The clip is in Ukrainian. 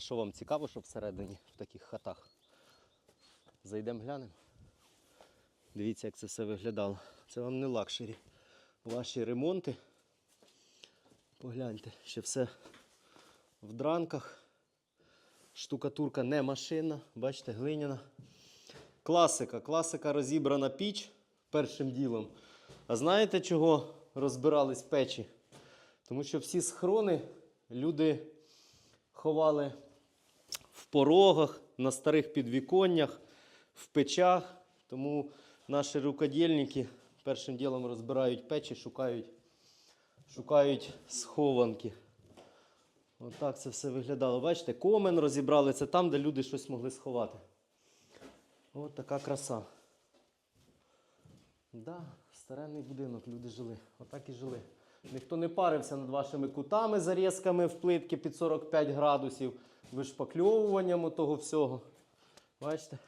Що вам цікаво, що всередині в таких хатах? Зайдемо глянемо. Дивіться, як це все виглядало. Це вам не лакшері. Ваші ремонти. Погляньте, ще все в дранках. Штукатурка не машина, бачите, глиняна. Класика, класика розібрана піч першим ділом. А знаєте, чого розбирались печі? Тому що всі схрони люди ховали порогах, на старих підвіконнях, в печах. Тому наші рукодільники першим ділом розбирають печі, шукають, шукають схованки. Отак це все виглядало. Бачите, комен розібрали, це там, де люди щось могли сховати. От така краса. Да, старенний будинок, люди жили. Отак і жили. Ніхто не парився над вашими кутами, зарізками в плитки під 45 градусів, вишпакльовуванням того всього. Бачите?